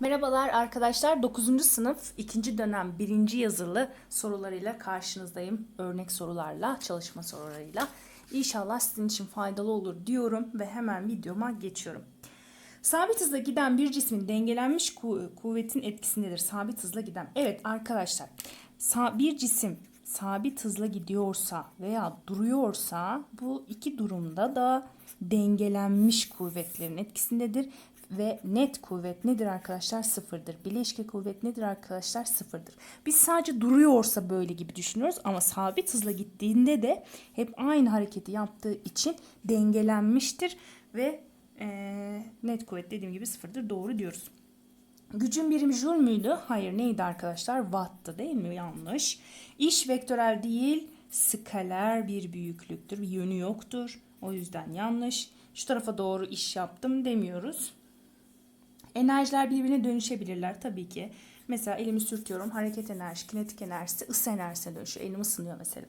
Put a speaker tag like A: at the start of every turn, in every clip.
A: Merhabalar arkadaşlar. 9. sınıf 2. dönem 1. yazılı sorularıyla karşınızdayım. Örnek sorularla, çalışma sorularıyla. İnşallah sizin için faydalı olur diyorum ve hemen videoma geçiyorum. Sabit hızla giden bir cismin dengelenmiş ku- kuvvetin etkisindedir. Sabit hızla giden. Evet arkadaşlar. Bir cisim sabit hızla gidiyorsa veya duruyorsa bu iki durumda da dengelenmiş kuvvetlerin etkisindedir ve net kuvvet nedir arkadaşlar? Sıfırdır. Bileşke kuvvet nedir arkadaşlar? Sıfırdır. Biz sadece duruyorsa böyle gibi düşünüyoruz ama sabit hızla gittiğinde de hep aynı hareketi yaptığı için dengelenmiştir ve eee, net kuvvet dediğim gibi sıfırdır. Doğru diyoruz. Gücün birimi joule müydü? Hayır neydi arkadaşlar? Watt'tı değil mi? Yanlış. İş vektörel değil, skaler bir büyüklüktür. Bir yönü yoktur. O yüzden yanlış. Şu tarafa doğru iş yaptım demiyoruz. Enerjiler birbirine dönüşebilirler tabii ki. Mesela elimi sürtüyorum. Hareket enerjisi, kinetik enerjisi, ısı enerjisine dönüşüyor. Elim ısınıyor mesela.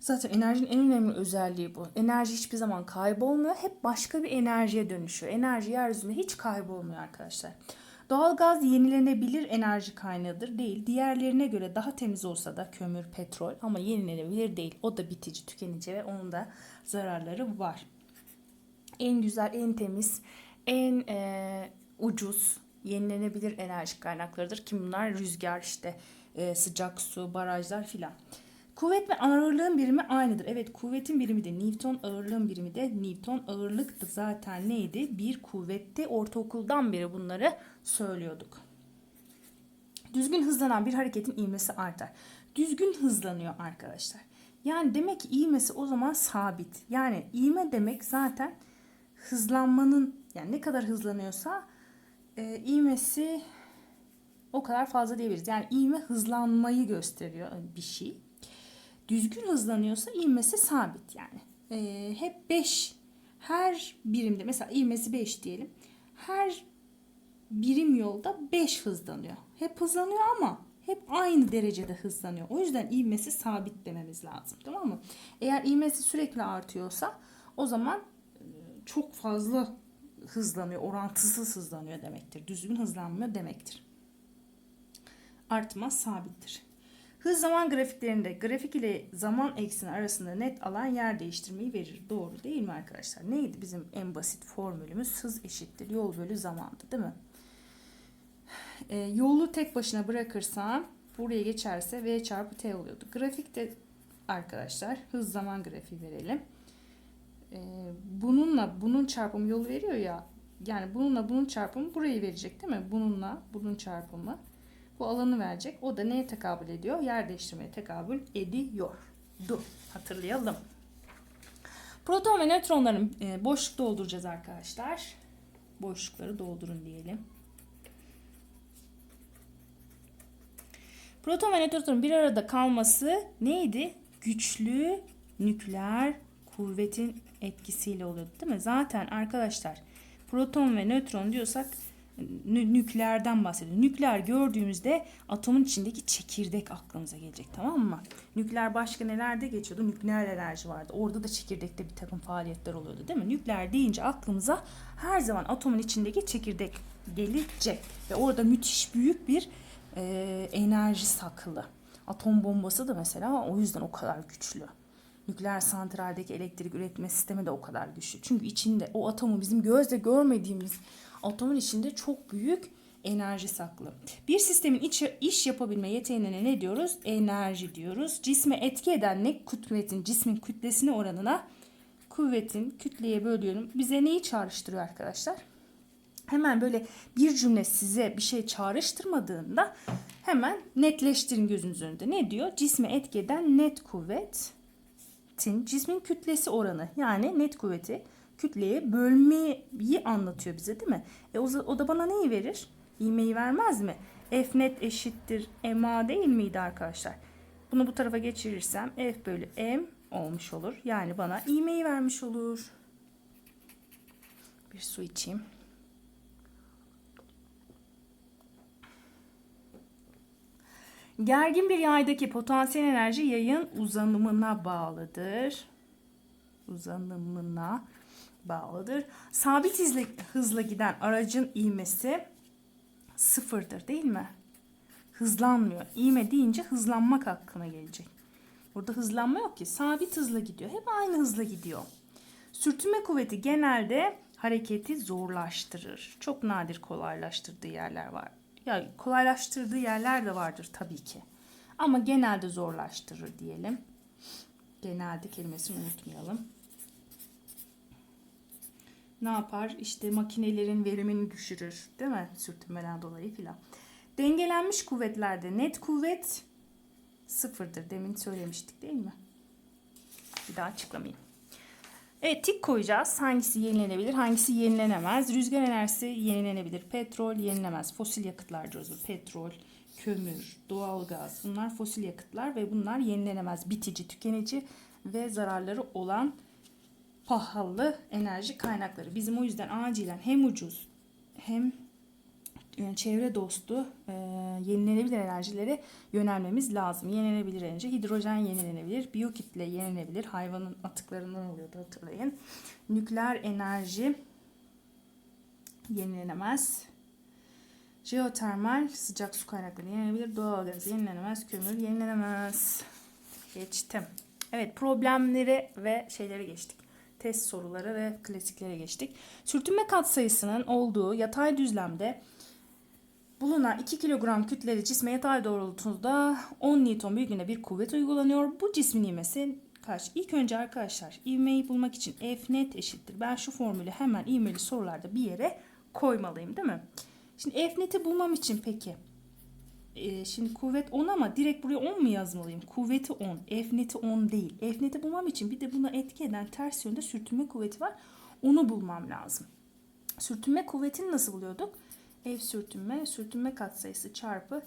A: Zaten enerjinin en önemli özelliği bu. Enerji hiçbir zaman kaybolmuyor. Hep başka bir enerjiye dönüşüyor. Enerji yeryüzünde hiç kaybolmuyor arkadaşlar. Doğalgaz yenilenebilir enerji kaynağıdır değil. Diğerlerine göre daha temiz olsa da kömür, petrol ama yenilenebilir değil. O da bitici, tükenici ve onun da zararları var. En güzel, en temiz, en e, ucuz yenilenebilir enerji kaynaklarıdır. Ki bunlar rüzgar, işte e, sıcak su, barajlar filan. Kuvvet ve ağırlığın birimi aynıdır. Evet kuvvetin birimi de Newton, ağırlığın birimi de Newton. Ağırlık da zaten neydi? Bir kuvvetti. Ortaokuldan beri bunları söylüyorduk. Düzgün hızlanan bir hareketin ivmesi artar. Düzgün hızlanıyor arkadaşlar. Yani demek ki ivmesi o zaman sabit. Yani ivme demek zaten hızlanmanın yani ne kadar hızlanıyorsa e, ivmesi o kadar fazla diyebiliriz. Yani ivme hızlanmayı gösteriyor bir şey. Düzgün hızlanıyorsa ivmesi sabit yani. E, hep 5 her birimde mesela ivmesi 5 diyelim. Her birim yolda 5 hızlanıyor. Hep hızlanıyor ama hep aynı derecede hızlanıyor. O yüzden ivmesi sabit dememiz lazım. Tamam mı? Eğer ivmesi sürekli artıyorsa o zaman çok fazla hızlanıyor, orantısız hızlanıyor demektir. Düzgün hızlanmıyor demektir. Artma sabittir. Hız zaman grafiklerinde grafik ile zaman ekseni arasında net alan yer değiştirmeyi verir. Doğru değil mi arkadaşlar? Neydi bizim en basit formülümüz? Hız eşittir yol bölü zamandı değil mi? E, yolu tek başına bırakırsam buraya geçerse v çarpı t oluyordu. Grafikte arkadaşlar hız zaman grafiği verelim. E, bununla bunun çarpımı yolu veriyor ya. Yani bununla bunun çarpımı burayı verecek değil mi? Bununla bunun çarpımı bu alanı verecek. O da neye tekabül ediyor? Yer değiştirmeye tekabül ediyor. Du. Hatırlayalım. Proton ve nötronların e, boşluk dolduracağız arkadaşlar. Boşlukları doldurun diyelim. Proton ve nötronun bir arada kalması neydi? Güçlü nükleer kuvvetin etkisiyle oluyordu değil mi? Zaten arkadaşlar proton ve nötron diyorsak nü- nükleerden bahsediyor. Nükleer gördüğümüzde atomun içindeki çekirdek aklımıza gelecek tamam mı? Nükleer başka nelerde geçiyordu? Nükleer enerji vardı. Orada da çekirdekte bir takım faaliyetler oluyordu değil mi? Nükleer deyince aklımıza her zaman atomun içindeki çekirdek gelecek. Ve orada müthiş büyük bir e, enerji saklı. Atom bombası da mesela o yüzden o kadar güçlü. Nükleer santraldeki elektrik üretme sistemi de o kadar güçlü. Çünkü içinde o atomu bizim gözle görmediğimiz atomun içinde çok büyük enerji saklı. Bir sistemin içi, iş yapabilme yeteneğine ne diyoruz? Enerji diyoruz. Cisme etki eden ne? Kuvvetin, cismin kütlesine oranına kuvvetin kütleye bölüyorum. Bize neyi çağrıştırıyor arkadaşlar? Hemen böyle bir cümle size bir şey çağrıştırmadığında hemen netleştirin gözünüz önünde. Ne diyor? Cisme etki eden net kuvvetin cismin kütlesi oranı yani net kuvveti kütleye bölmeyi anlatıyor bize değil mi? E o, o da bana neyi verir? İğmeyi vermez mi? F net eşittir ma değil miydi arkadaşlar? Bunu bu tarafa geçirirsem F bölü m olmuş olur. Yani bana iğmeyi vermiş olur. Bir su içeyim. Gergin bir yaydaki potansiyel enerji yayın uzanımına bağlıdır. Uzanımına bağlıdır. Sabit hızla, hızla giden aracın ivmesi sıfırdır değil mi? Hızlanmıyor. İğme deyince hızlanmak hakkına gelecek. Burada hızlanma yok ki. Sabit hızla gidiyor. Hep aynı hızla gidiyor. Sürtünme kuvveti genelde hareketi zorlaştırır. Çok nadir kolaylaştırdığı yerler var. Ya kolaylaştırdığı yerler de vardır tabii ki. Ama genelde zorlaştırır diyelim. Genelde kelimesini unutmayalım. Ne yapar? İşte makinelerin verimini düşürür. Değil mi? Sürtünmeden dolayı filan. Dengelenmiş kuvvetlerde net kuvvet sıfırdır. Demin söylemiştik değil mi? Bir daha açıklamayayım. Evet tik koyacağız. Hangisi yenilenebilir, hangisi yenilenemez? Rüzgar enerjisi yenilenebilir. Petrol yenilenemez. Fosil yakıtlar diyoruz. Petrol, kömür, doğalgaz bunlar fosil yakıtlar ve bunlar yenilenemez. Bitici, tükenici ve zararları olan pahalı enerji kaynakları. Bizim o yüzden acilen hem ucuz hem çevre dostu e, yenilenebilir enerjilere yönelmemiz lazım. Yenilenebilir enerji, hidrojen yenilenebilir, biyokitle yenilenebilir. Hayvanın atıklarından oluyordu hatırlayın. Nükleer enerji yenilenemez. Jeotermal sıcak su kaynakları yenilenebilir. Doğalgaz yenilenemez. Kömür yenilenemez. Geçtim. Evet problemleri ve şeyleri geçtik. Test soruları ve klasiklere geçtik. Sürtünme katsayısının olduğu yatay düzlemde bulunan 2 kilogram kütleli cisme yatay doğrultuda 10 Newton büyüklüğünde bir kuvvet uygulanıyor. Bu cismin ivmesi kaç? İlk önce arkadaşlar ivmeyi bulmak için F net eşittir. Ben şu formülü hemen ivmeli sorularda bir yere koymalıyım değil mi? Şimdi F neti bulmam için peki e, şimdi kuvvet 10 ama direkt buraya 10 mu yazmalıyım? Kuvveti 10. F neti 10 değil. F neti bulmam için bir de buna etki eden ters yönde sürtünme kuvveti var. Onu bulmam lazım. Sürtünme kuvvetini nasıl buluyorduk? F sürtünme, sürtünme katsayısı çarpı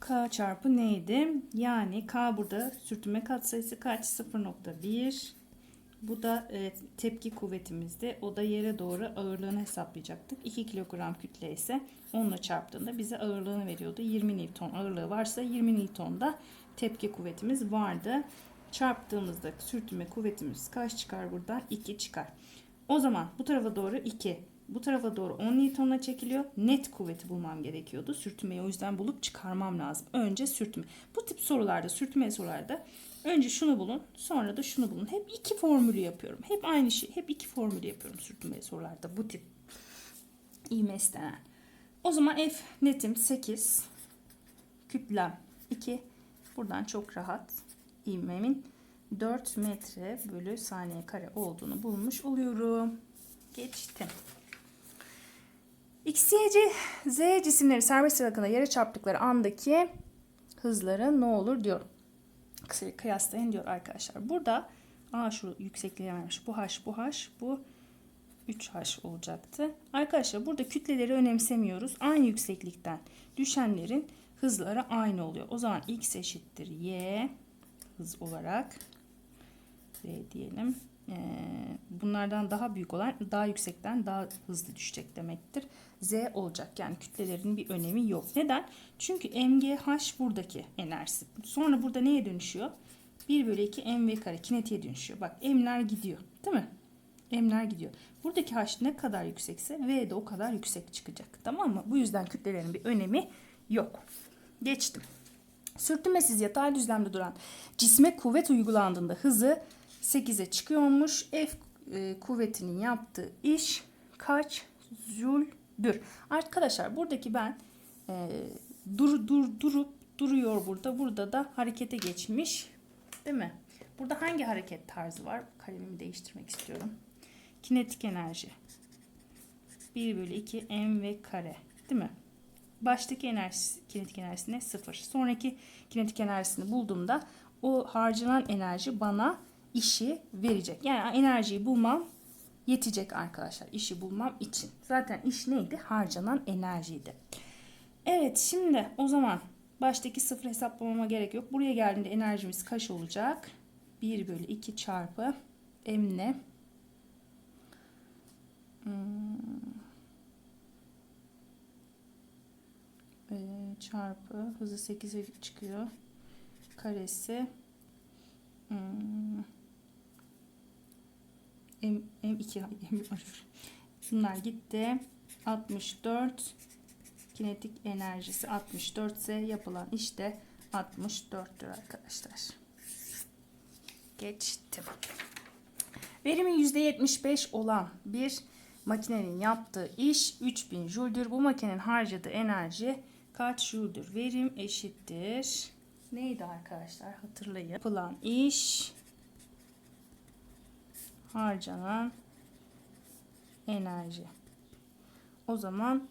A: K çarpı neydi? Yani K burada sürtünme katsayısı kaç? 0.1 bu da e, tepki kuvvetimizdi. O da yere doğru ağırlığını hesaplayacaktık. 2 kilogram kütle ise onunla çarptığında bize ağırlığını veriyordu. 20 Newton ağırlığı varsa 20 Newton da tepki kuvvetimiz vardı. Çarptığımızda sürtünme kuvvetimiz kaç çıkar buradan? 2 çıkar. O zaman bu tarafa doğru 2, bu tarafa doğru 10 Newton'la çekiliyor. Net kuvveti bulmam gerekiyordu. Sürtünmeyi o yüzden bulup çıkarmam lazım. Önce sürtünme. Bu tip sorularda, sürtünme sorularda önce şunu bulun, sonra da şunu bulun. Hep iki formülü yapıyorum. Hep aynı şey. Hep iki formülü yapıyorum sürtünme sorularda. Bu tip ivme istenen. O zaman F netim 8. Kütlem 2. Buradan çok rahat ivmemin 4 metre bölü saniye kare olduğunu bulmuş oluyorum. Geçtim. X, Y, C, Z cisimleri serbest bırakında yere çarptıkları andaki hızları ne olur diyor. Kısaca kıyaslayın diyor arkadaşlar. Burada A şu yüksekliğe vermiş. Bu H, bu H, bu 3H olacaktı. Arkadaşlar burada kütleleri önemsemiyoruz. Aynı yükseklikten düşenlerin hızları aynı oluyor. O zaman X eşittir Y hız olarak Z diyelim. Ee, bunlardan daha büyük olan daha yüksekten daha hızlı düşecek demektir. Z olacak. Yani kütlelerin bir önemi yok. Neden? Çünkü MGH buradaki enerjisi. Sonra burada neye dönüşüyor? 1 bölü 2 mv kare kinetiğe dönüşüyor. Bak m'ler gidiyor. Değil mi? M'ler gidiyor. Buradaki H ne kadar yüksekse V de o kadar yüksek çıkacak. Tamam mı? Bu yüzden kütlelerin bir önemi yok. Geçtim. Sürtünmesiz yatay düzlemde duran cisme kuvvet uygulandığında hızı 8'e çıkıyormuş. F e, kuvvetinin yaptığı iş kaç jüldür? Arkadaşlar buradaki ben e, dur, dur, durup duruyor burada. Burada da harekete geçmiş. Değil mi? Burada hangi hareket tarzı var? Kalemimi değiştirmek istiyorum. Kinetik enerji. 1 bölü 2 mv kare. Değil mi? Baştaki enerjisi, kinetik enerjisi ne? 0. Sonraki kinetik enerjisini bulduğumda o harcanan enerji bana işi verecek. Yani enerjiyi bulmam yetecek arkadaşlar. İşi bulmam için. Zaten iş neydi? Harcanan enerjiydi. Evet şimdi o zaman baştaki sıfır hesaplamama gerek yok. Buraya geldiğinde enerjimiz kaç olacak? 1 bölü 2 çarpı m ne? Hmm. Ee, çarpı hızı 8'e çıkıyor. Karesi hmm. M, M2 M, Bunlar gitti. 64 kinetik enerjisi 64 ise yapılan iş de 64'tür arkadaşlar. Geçtim. Verimi %75 olan bir makinenin yaptığı iş 3000 jüldür. Bu makinenin harcadığı enerji kaç jüldür? Verim eşittir. Neydi arkadaşlar? Hatırlayın. Yapılan iş harcanan enerji. O zaman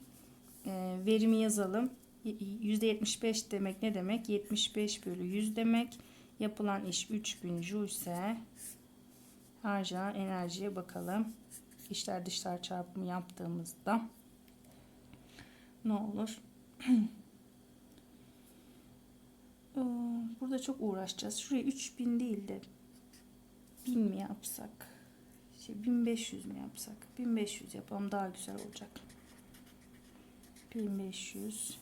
A: e, verimi yazalım. Y- %75 demek ne demek? 75 bölü 100 demek. Yapılan iş 3000 joule ise harcanan enerjiye bakalım. İçler dışlar çarpımı yaptığımızda ne olur? Ee, Burada çok uğraşacağız. Şuraya 3000 değil de 1000 mi yapsak? Şey 1500 mi yapsak? 1500 yapalım daha güzel olacak. 1500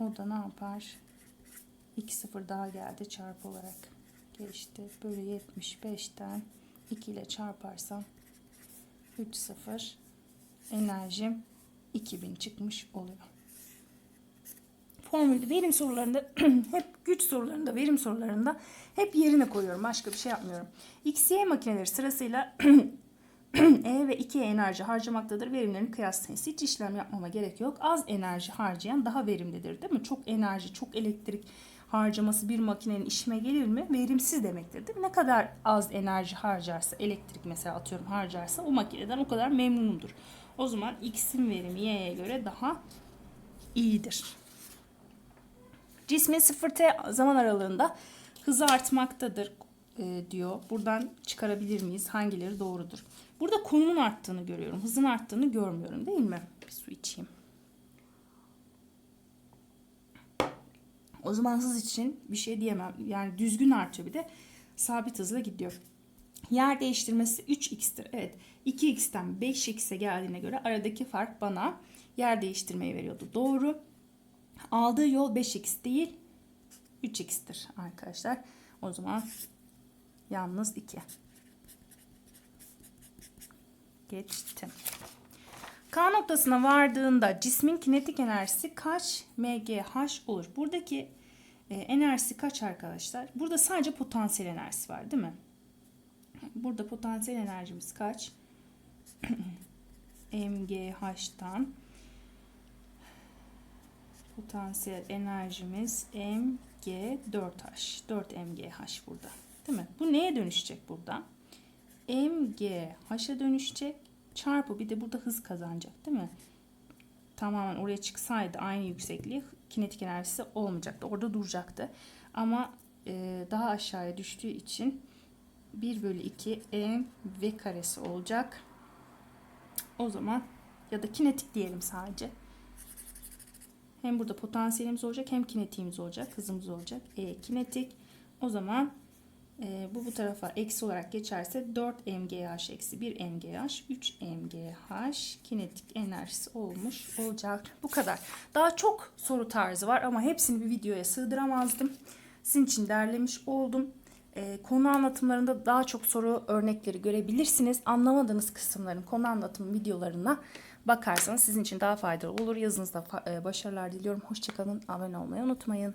A: o da ne yapar? 2 sıfır daha geldi çarpı olarak geçti. Böyle 75'ten 2 ile çarparsam 3 sıfır enerjim 2000 çıkmış oluyor. Formülde verim sorularında hep güç sorularında verim sorularında hep yerine koyuyorum. Başka bir şey yapmıyorum. X, Y makineleri sırasıyla E ve 2 enerji harcamaktadır. Verimlerini kıyaslayın. Hiç işlem yapmama gerek yok. Az enerji harcayan daha verimlidir değil mi? Çok enerji, çok elektrik harcaması bir makinenin işime gelir mi? Verimsiz demektir değil mi? Ne kadar az enerji harcarsa, elektrik mesela atıyorum harcarsa o makineden o kadar memnunumdur. O zaman X'in verimi Y'ye göre daha iyidir. Cismin 0T zaman aralığında hızı artmaktadır e, diyor. Buradan çıkarabilir miyiz? Hangileri doğrudur? Burada konumun arttığını görüyorum. Hızın arttığını görmüyorum değil mi? Bir su içeyim. O zaman hız için bir şey diyemem. Yani düzgün artıyor bir de sabit hızla gidiyor. Yer değiştirmesi 3x'tir. Evet 2x'ten 5x'e geldiğine göre aradaki fark bana yer değiştirmeyi veriyordu. Doğru. Aldığı yol 5x değil 3x'tir arkadaşlar. O zaman yalnız 2. Geçtim. K noktasına vardığında cismin kinetik enerjisi kaç MGH olur? Buradaki e, enerjisi kaç arkadaşlar? Burada sadece potansiyel enerjisi var değil mi? Burada potansiyel enerjimiz kaç? MGH'tan potansiyel enerjimiz mg4h. 4 mgh burada. Değil mi? Bu neye dönüşecek burada? mgh'a dönüşecek. Çarpı bir de burada hız kazanacak değil mi? Tamamen oraya çıksaydı aynı yüksekliği kinetik enerjisi olmayacaktı. Orada duracaktı. Ama e, daha aşağıya düştüğü için 1 bölü 2 m v karesi olacak. O zaman ya da kinetik diyelim sadece. Hem burada potansiyelimiz olacak hem kinetiğimiz olacak. Hızımız olacak. E kinetik. O zaman e, bu bu tarafa eksi olarak geçerse 4 mgh eksi 1 mgh 3 mgh kinetik enerjisi olmuş olacak. Bu kadar. Daha çok soru tarzı var ama hepsini bir videoya sığdıramazdım. Sizin için derlemiş oldum. E, konu anlatımlarında daha çok soru örnekleri görebilirsiniz. Anlamadığınız kısımların konu anlatım videolarına bakarsanız sizin için daha faydalı olur. Yazınızda e, başarılar diliyorum. Hoşçakalın. Abone olmayı unutmayın.